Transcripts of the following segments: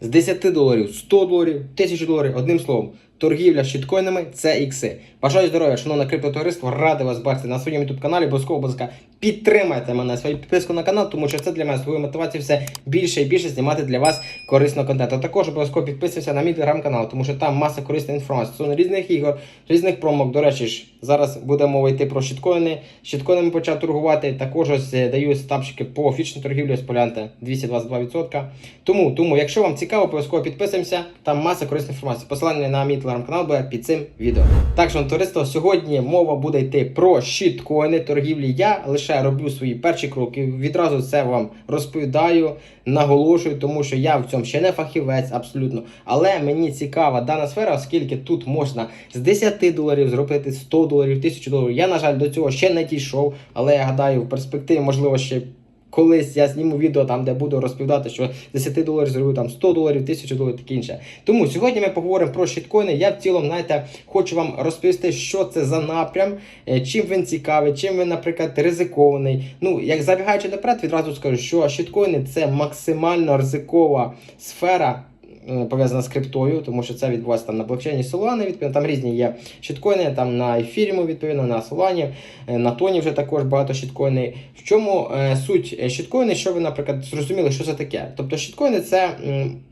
з 10 доларів, 100 доларів, 1000 доларів, одним словом. Торгівля з щиткоїнами це ікси. Бажаю здоров'я, шановне криптотовариство, радий вас бачити на своєму youtube каналі. Обов'язково, будь ласка, підтримайте мене свою підписку на канал, тому що це для мене свою мотивацію все більше і більше знімати для вас корисного контенту. Також обов'язково підписуйся на мій телеграм-канал, тому що там маса корисної інформації стосовно різних ігор, різних промок. До речі, ж зараз буде мова йти про щиткоїни. Щиткоїнами почав торгувати. Також ось е, даю стапчики по фічній торгівлі з полянти 222%. Тому, тому, якщо вам цікаво, обов'язково підписуємося. Там маса корисної інформації. Посилання на мій телеграм-канал буде під цим відео. Так, шановне товариство, сьогодні мова буде йти про щиткоїни торгівлі. Я лише роблю свої перші кроки. Відразу це вам розповідаю, наголошую, тому що я в цьому ще не фахівець абсолютно. Але мені цікава дана сфера, оскільки тут можна з 10 доларів зробити 100 доларів, 1000 доларів. Я, на жаль, до цього ще не дійшов, але я гадаю, в перспективі, можливо, ще. Колись я зніму відео там, де буду розповідати, що з 10 доларів зроблю там 100 доларів, 1000 доларів, таке інше. Тому сьогодні ми поговоримо про щиткоїни. Я в цілому, знаєте, хочу вам розповісти, що це за напрям, е, чим він цікавий, чим він, наприклад, ризикований. Ну, як забігаючи наперед, відразу скажу, що щиткоїни це максимально ризикова сфера. Е, Пов'язана з криптою, тому що це відбувається там на блокчейні Solana, відповідно, там різні є щиткоїни, там на ефіріму, відповідно, на Solana, е, на Тоні вже також багато щиткоїнів. В чому е, суть щиткоїни, що ви, наприклад, зрозуміли, що це таке? Тобто щиткоїни це,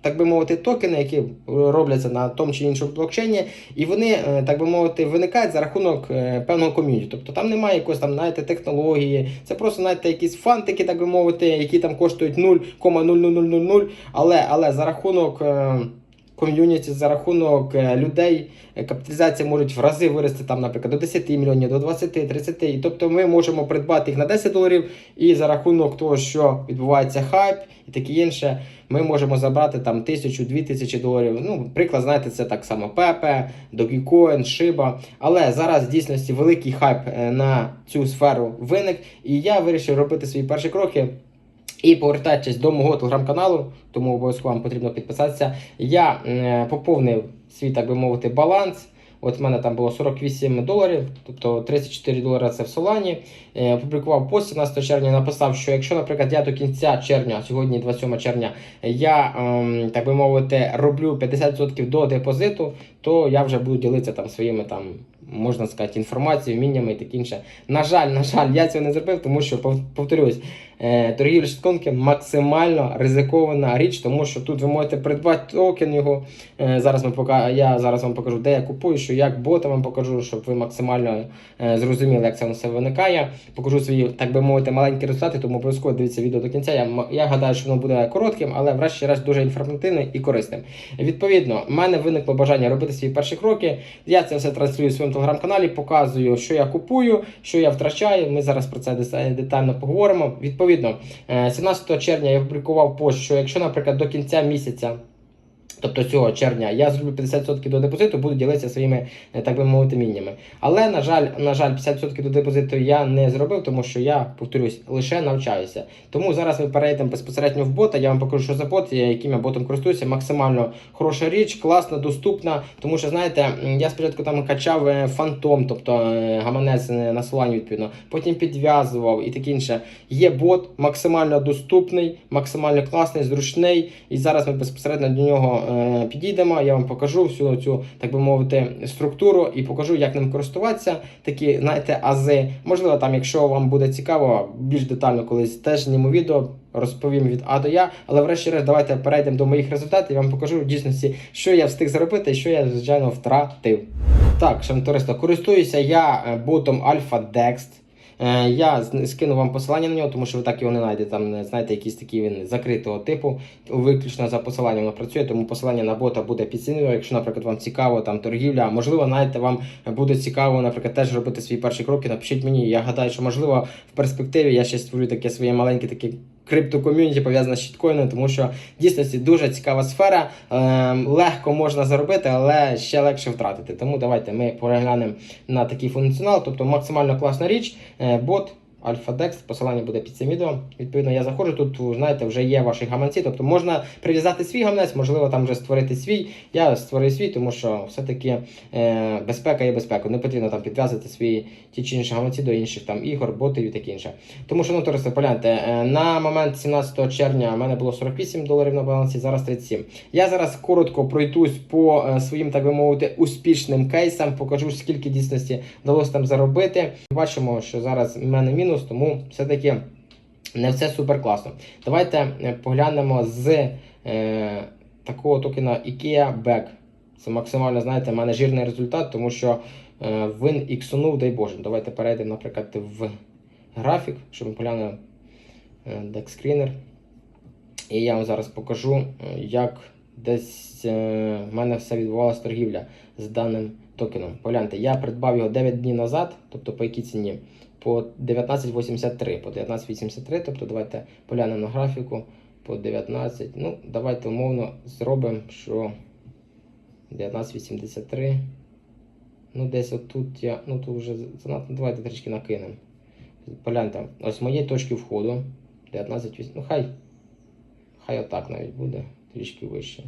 так би мовити, токени, які робляться на тому чи іншому блокчейні, і вони, так би мовити, виникають за рахунок певного ком'юніті. Тобто там немає якоїсь там, знаєте, технології, це просто, знаєте, якісь фантики, так би мовити, які там коштують 0,0000, але, але за рахунок. Ком'юніті за рахунок е, людей е, капіталізація можуть в рази вирости там, наприклад, до 10 мільйонів, до 20, 30. І тобто ми можемо придбати їх на 10 доларів, і за рахунок того, що відбувається хайп і таке інше, ми можемо забрати там тисячу, дві тисячі доларів. Ну, приклад, знаєте, це так само Pepe, Dogecoin, Shiba. Але зараз в дійсності великий хайп е, на цю сферу виник, і я вирішив робити свої перші кроки. І повертаючись до мого телеграм-каналу, тому обов'язково вам потрібно підписатися. Я е, поповнив свій, так би мовити, баланс. От в мене там було 48 доларів, тобто 34 долари це в Солані. Е, опублікував пост 17 червня, написав, що якщо, наприклад, я до кінця червня, сьогодні 27 червня, я, ем, так би мовити, роблю 50% до депозиту, то я вже буду ділитися там своїми там. Можна сказати, інформацією, вміннями і таке інше. На жаль, на жаль, я цього не зробив, тому що повторюсь, е, торгівля щитконки максимально ризикована річ, тому що тут ви можете придбати токен його. Е, зараз ми пока, я зараз вам покажу, де я купую, що як бота вам покажу, щоб ви максимально е, зрозуміли, як це все виникає. Покажу свої, так би мовити, маленькі результати, тому обов'язково дивіться відео до кінця. Я, я гадаю, що воно буде коротким, але врешті-решт дуже інформативним і корисним. Відповідно, в мене виникло бажання робити свої перші кроки. Я це все транслюю в своєму телеграм-каналі, показую, що я купую, що я втрачаю. Ми зараз про це детально поговоримо. Відповідно, е, 17 червня я опублікував пост, що якщо, наприклад, до кінця місяця. Тобто цього червня я зроблю 50% до депозиту, буду ділитися своїми, е, так би мовити, міннями. Але, на жаль, на жаль, 50% до депозиту я не зробив, тому що я, повторюсь, лише навчаюся. Тому зараз ми перейдемо безпосередньо в бота. Я вам покажу, що за бот, яким я ботом користуюся. Максимально хороша річ, класна, доступна. Тому що, знаєте, я спочатку там качав е, фантом, тобто е, гаманець на солані, відповідно. Потім підв'язував і таке інше. Є бот максимально доступний, максимально класний, зручний. І зараз ми безпосередньо до нього підійдемо. Я вам покажу всю цю, так би мовити, структуру і покажу, як ним користуватися. Такі, знаєте, ази. Можливо, там, якщо вам буде цікаво, більш детально колись теж зніму відео. Розповім від А до Я, але врешті-решт давайте перейдемо до моїх результатів. Я вам покажу в дійсності, що я встиг зробити і що я, звичайно, втратив. Так, шановні користуюся я е, ботом Dext. Е, Я скину вам посилання на нього, тому що ви так його не знайдете. Там, знаєте, якийсь такий він закритого типу. Виключно за посиланням воно працює, тому посилання на бота буде під відео. Якщо, наприклад, вам цікаво там торгівля, можливо, знаєте, вам буде цікаво, наприклад, теж робити свої перші кроки. Напишіть мені. Я гадаю, що можливо в перспективі я ще створю таке своє маленьке таке. Крипто-ком'юніті пов'язане з щиткоїном, тому що в дійсності дуже цікава сфера. Ем, легко можна заробити, але ще легше втратити. Тому давайте ми переглянемо на такий функціонал, тобто максимально класна річ. Е, бот Альфа-Dex, посилання буде під цим відео. Відповідно, я заходжу, тут, знаєте, вже є ваші гаманці, тобто можна прив'язати свій гаманець, можливо, там вже створити свій. Я створив свій, тому що все-таки е, безпека є безпека. Не потрібно там підв'язати свої ті чи інші гаманці до інших там ігор, ботів і таке інше. Тому що, ну, товариство, погляньте, е, на момент 17 червня в мене було 48 доларів на балансі, зараз 37. Я зараз коротко пройдусь по е, своїм, так би мовити, успішним кейсам, покажу, скільки дійсності вдалося там заробити. Бачимо, що зараз в мене мінус, тому все-таки не все супер класно. Давайте е, поглянемо з е, такого токена IKEA Back. Це максимально, знаєте, в мене жирний результат, тому що е, він іксунув, дай Боже. Давайте перейдемо, наприклад, в графік, щоб ми поглянули е, декскрінер. І я вам зараз покажу, е, як десь е, в мене все відбувалася торгівля з даним токеном. Погляньте, я придбав його 9 днів назад, тобто по якій ціні? По 19,83. По 19,83, тобто давайте поглянемо на графіку по 19. Ну, давайте умовно зробимо, що 19,83. Ну, десь отут я. Ну тут вже занадто. Давайте трішки накинемо. Погляньте, ось моєї точки входу. 19,8. Ну, хай. Хай отак навіть буде, трішки вище.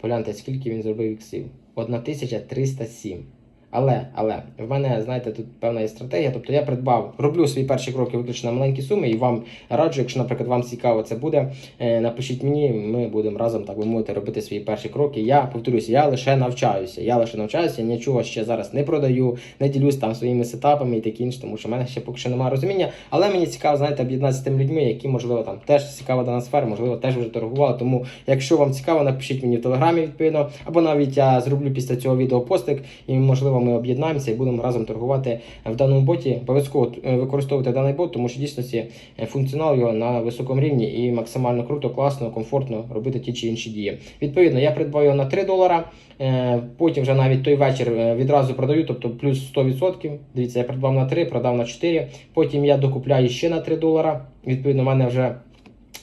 Погляньте, скільки він зробив іксів. 1307. Але, але, в мене, знаєте, тут певна є стратегія. Тобто я придбав, роблю свої перші кроки виключно на маленькі суми, і вам раджу, якщо, наприклад, вам цікаво це буде, е, напишіть мені, ми будемо разом, так би мовити, робити свої перші кроки. Я повторюся, я лише навчаюся. Я лише навчаюся, нічого ще зараз не продаю, не ділюсь там своїми сетапами і таке інше, тому що в мене ще поки що немає розуміння. Але мені цікаво, знаєте, об'єднатися з тими людьми, які, можливо, там теж цікава дана сфера, можливо, теж вже торгували. Тому, якщо вам цікаво, напишіть мені в телеграмі відповідно, або навіть я зроблю після цього відео постик, і можливо ми об'єднаємося і будемо разом торгувати в даному боті. Обов'язково е, використовувати даний бот, тому що дійсності е, функціонал його на високому рівні і максимально круто, класно, комфортно робити ті чи інші дії. Відповідно, я придбав його на 3 долара. е, Потім вже навіть той вечір відразу продаю, тобто плюс 100%. Дивіться, я придбав на 3, продав на 4. Потім я докупляю ще на 3 долара. Відповідно, в мене вже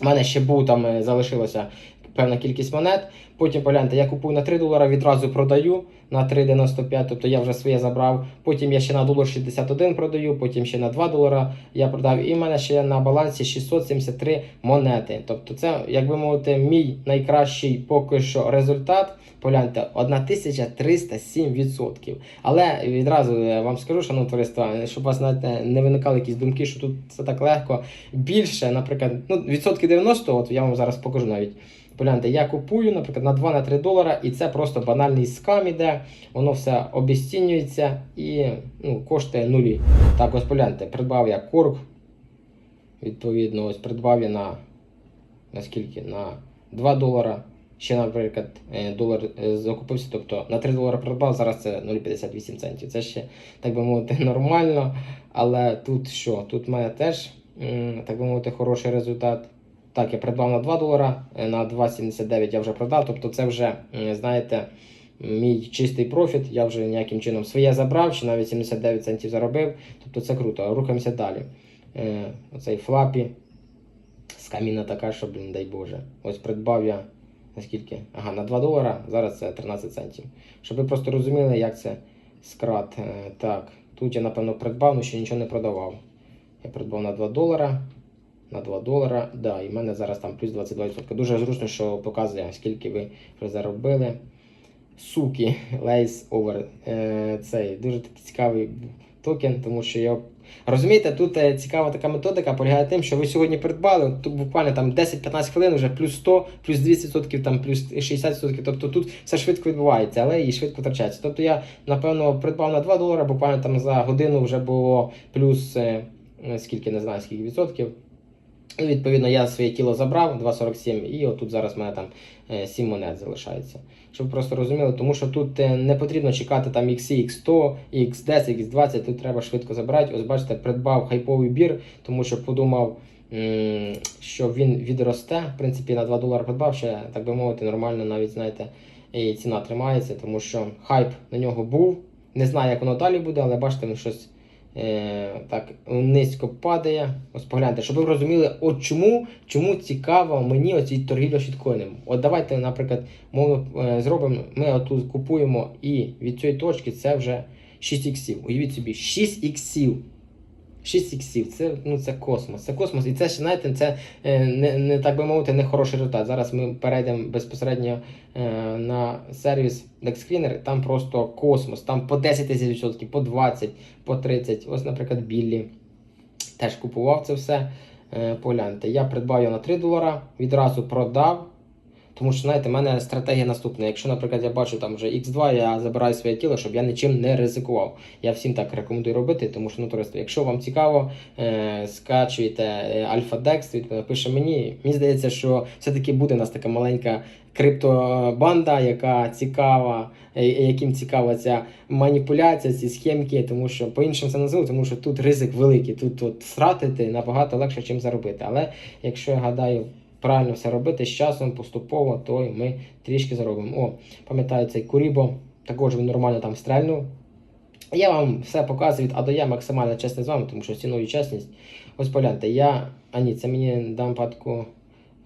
в мене ще був там залишилося певна кількість монет. Потім погляньте, я купую на 3 долара, відразу продаю на 3,95, тобто я вже своє забрав. Потім я ще на долар 61 продаю, потім ще на 2 долара я продав. І в мене ще на балансі 673 монети. Тобто, це, як би мовити, мій найкращий поки що результат. Погляньте, 1307%. Але відразу е, вам скажу, шановне товариство, щоб у вас навіть не- не виникали якісь думки, що тут це так легко. Більше, наприклад, ну, відсотки 90, от я вам зараз покажу навіть. Погляньте, я купую, наприклад, на 2-3 долара, і це просто банальний скам іде, воно все обіцінюється і ну, коштує нулі. Так, ось погляньте, придбав я корк. Відповідно, ось придбав я на, на скільки? На 2 долара. Ще, наприклад, е, долар е, закупився, тобто на 3 долари придбав, зараз це 0,58 центів. Це ще, так би мовити, нормально. Але тут що? Тут в мене теж, так би мовити, хороший результат. Так, я придбав на 2 долара, е, на 2,79 я вже продав. Тобто це вже, знаєте, мій чистий профіт. Я вже ніяким чином своє забрав, чи навіть 79 центів заробив. Тобто це круто. Рухаємося далі. Е, Оцей флапі. Скаміна така, що, блін, дай Боже. Ось придбав я наскільки? Ага, на 2 долара, зараз це 13 центів. Щоб ви просто розуміли, як це скрат. Е, Так, тут я, напевно, придбав, але ще нічого не продавав. Я придбав на 2 долара. На 2 долара, да, і в мене зараз там плюс 22%. Дуже зручно, що показує, скільки ви вже заробили. Суки, Lace Over. Е, цей дуже такий цікавий токен, тому що я. Розумієте, тут е, цікава така методика полягає тим, що ви сьогодні придбали, тут буквально там 10-15 хвилин, вже плюс 100, плюс 200%, там плюс 60%. Тобто тут все швидко відбувається, але і швидко втрачається. Тобто я, напевно, придбав на 2 долари, буквально там за годину вже було плюс е, скільки, не знаю, скільки відсотків. Ну, відповідно, я своє тіло забрав 2,47 і отут зараз в мене там е, 7 монет залишається. Щоб просто розуміли, тому що тут е, не потрібно чекати там XC, X100, X10, X20, тут треба швидко забрати. Ось бачите, придбав хайповий бір, тому що подумав, що він відросте. В принципі, на 2 долари придбав, ще, так би мовити, нормально навіть, знаєте, і ціна тримається, тому що хайп на нього був. Не знаю, як воно далі буде, але бачите, він щось е, так низько падає. Ось погляньте, щоб ви розуміли, от чому, чому цікаво мені оці торгівля щиткоїном. От давайте, наприклад, мовно е, зробимо, ми отут купуємо і від цієї точки це вже 6 іксів. Уявіть собі, 6 іксів. 6 іксів, це, ну, це космос. Це космос. І це ще, знаєте, це е, не, не так би мовити, не хороший результат. Зараз ми перейдемо безпосередньо е, на сервіс DexScreener, там просто космос, там по 10 тисяч відсотків, по 20, по 30. Ось, наприклад, Біллі теж купував це все. Е, Погляньте, я придбав його на 3 долара, відразу продав. Тому що, знаєте, в мене стратегія наступна. Якщо, наприклад, я бачу там вже X2, я забираю своє тіло, щоб я нічим не ризикував. Я всім так рекомендую робити, тому що ну, товариство, якщо вам цікаво, е, скачуєте е, Альфа-Декс, відповідно, пише мені. Мені здається, що все-таки буде у нас така маленька криптобанда, яка цікава, е, яким цікава ця маніпуляція, ці схемки, тому що по-іншому це назву, тому що тут ризик великий. Тут от втратити набагато легше, ніж заробити. Але якщо я гадаю, правильно все робити з часом, поступово, то й ми трішки заробимо. О, пам'ятаю цей Курібо, також він нормально там стрельнув. Я вам все показую від А до Я максимально чесний з вами, тому що ціную чесність. Ось погляньте, я. А ні, це мені дам падку.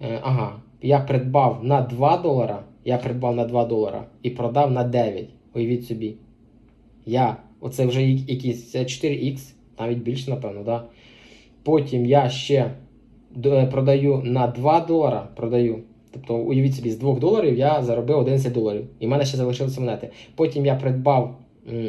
Е, ага, я придбав на 2 долара. Я придбав на 2 долара і продав на 9. Уявіть собі. Я, оце вже я- якийсь 4х, навіть більше, напевно, да? Потім я ще продаю на 2 долара. Продаю. Тобто, уявіть собі, з 2 доларів я заробив 11 доларів. І в мене ще залишилися монети. Потім я придбав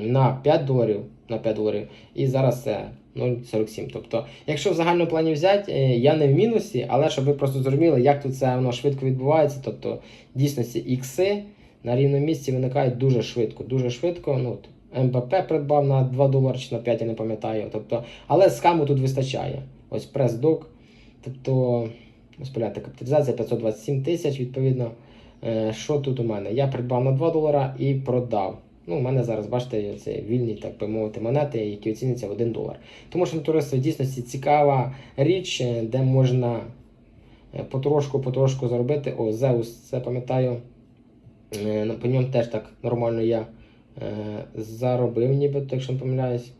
на 5 доларів, на 5 доларів, і зараз це 0,47. Тобто, якщо в загальному плані взяти, е, я не в мінусі, але щоб ви просто зрозуміли, як тут це воно швидко відбувається. Тобто, в дійсності ікси на рівному місці виникають дуже швидко. Дуже швидко. Ну, МБП придбав на 2 долари чи на 5, я не пам'ятаю. Тобто, але скаму тут вистачає. Ось прес-док. Тобто, ось капіталізація 527 тисяч, відповідно. Е, Що тут у мене? Я придбав на 2 долара і продав. Ну, у мене зараз, бачите, це вільні, так би мовити, монети, які оціняться в 1 долар. Тому що в дійсності цікава річ, е, де можна е, потрошку-потрошку заробити. О, Зеус, це пам'ятаю. е, По ньому теж так нормально я е, заробив, ніби, якщо не помиляюсь.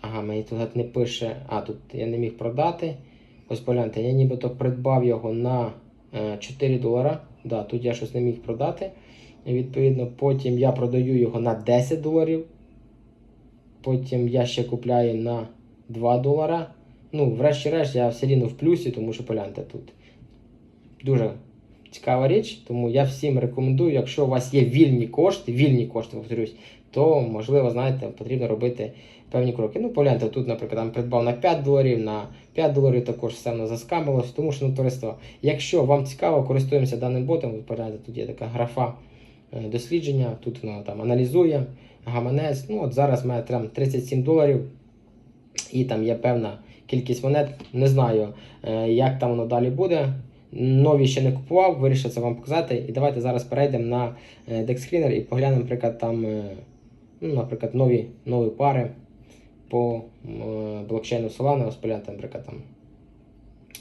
Ага, мені тут не пише. А, тут я не міг продати. Ось погляньте, я нібито придбав його на е, 4 долара. Да, тут я щось не міг продати. Відповідно, потім я продаю його на 10 доларів. Потім я ще купляю на 2 долара. Ну, врешті-решт, я все рівно в плюсі, тому що погляньте тут. Дуже цікава річ, тому я всім рекомендую, якщо у вас є вільні кошти, вільні кошти, повторюсь, то можливо, знаєте, потрібно робити певні кроки. Ну, погляньте, тут, наприклад, там придбав на 5 доларів, на 5 доларів також все воно заскамилось, тому що ну, товариство, якщо вам цікаво, користуємося даним ботом, погляньте, тут є така графа е, дослідження, тут воно там аналізує гаманець. Ну, от зараз в мене там 37 доларів, і там є певна кількість монет. Не знаю, е, як там воно далі буде. Нові ще не купував, вирішив це вам показати. І давайте зараз перейдемо на е, і поглянемо, наприклад, там, е, ну, наприклад, нові, нові пари по е, блокчейну Solana, погляньте, наприклад, там,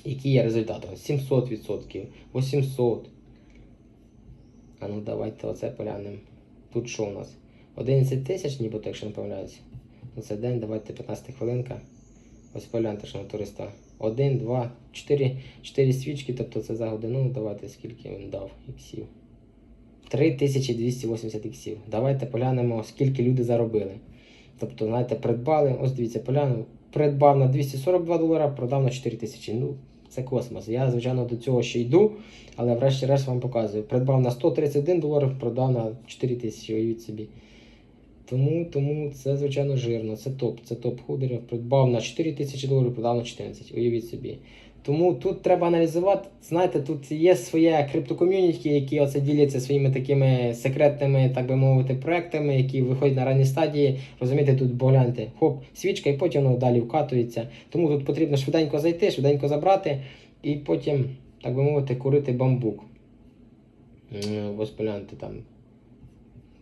які є результати. 700%, 800. А ну давайте оце поглянемо. Тут що у нас? 11 тисяч, нібито, якщо не помиляюся. На цей день, давайте 15 хвилинка. Ось погляньте, на туриста. 1, 2, 4, 4 свічки, тобто це за годину. Ну, давайте скільки він дав іксів. 3280 іксів. Давайте поглянемо, скільки люди заробили. Тобто, знаєте, придбали, ось дивіться, поглянув, придбав на 242 долара, продав на 4000. Ну, це космос. Я, звичайно, до цього ще йду, але врешті-решт вам показую. Придбав на 131 доларів, продав на 4000, уявіть собі. Тому, тому це, звичайно, жирно, це топ, це топ худерів. Придбав на 4 тисячі доларів, продав на 14, уявіть собі. Тому тут треба аналізувати. Знаєте, тут є своє криптоком'юніті, які оце діляться своїми такими секретними, так би мовити, проектами, які виходять на ранній стадії. Розумієте, тут погляньте, хоп, свічка, і потім воно далі вкатується. Тому тут потрібно швиденько зайти, швиденько забрати, і потім, так би мовити, курити бамбук. Ось погляньте там.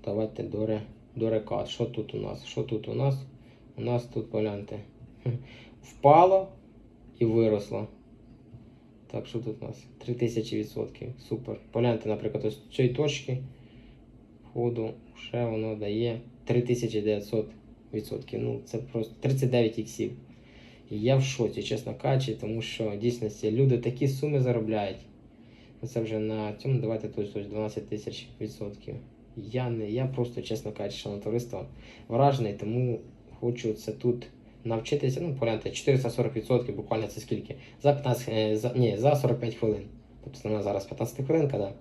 Давайте доре, дорекат. Що тут у нас? Що тут у нас? У нас тут погляньте. Впало і виросло. Так, що тут у нас? 3000%. Супер. Погляньте, наприклад, ось з цієї точки входу ще воно дає 3900%. Ну, це просто 39 іксів. І я в шоці, чесно кажучи, тому що в дійсності люди такі суми заробляють. Це вже на цьому давайте тут 12 тисяч відсотків. Я не, я просто, чесно кажучи, товариство, вражений, тому хочу це тут навчитися, ну, погляньте, 440% буквально це скільки? За 15, е, за, ні, за 45 хвилин. Тобто на зараз 15 хвилинка, да.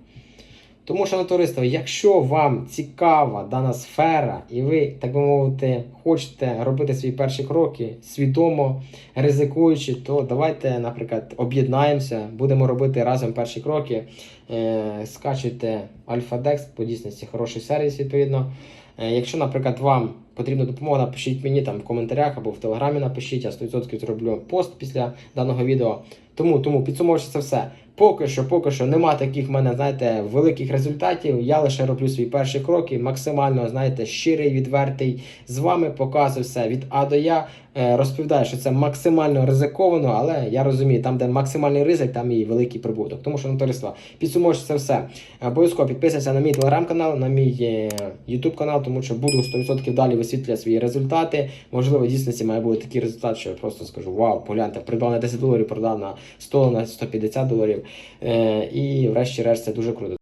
Тому, що товариство, якщо вам цікава дана сфера, і ви, так би мовити, хочете робити свої перші кроки свідомо, ризикуючи, то давайте, наприклад, об'єднаємося, будемо робити разом перші кроки. Е, скачуйте Альфа-Декс, по дійсності хороший сервіс, відповідно. Е, Якщо, наприклад, вам потрібна допомога, напишіть мені там в коментарях або в телеграмі напишіть, я 100% зроблю пост після даного відео. Тому, тому підсумовуючи це все. Поки що, поки що нема таких в мене, знаєте, великих результатів. Я лише роблю свої перші кроки, максимально, знаєте, щирий, відвертий. З вами показую все від А до Я. Е, Розповідаю, що це максимально ризиковано, але я розумію, там, де максимальний ризик, там і великий прибуток. Тому що товариство, підсумовуючи це все. Обов'язково підписуйся на мій телеграм-канал, на мій е, YouTube канал, тому що буду 100% далі висвітлювати свої результати. Можливо, в дійсності має бути такий результат, що я просто скажу: вау, погляньте, придбав на 10 доларів, продав на 100, на 150 доларів. Е, і врешті-решт це дуже круто.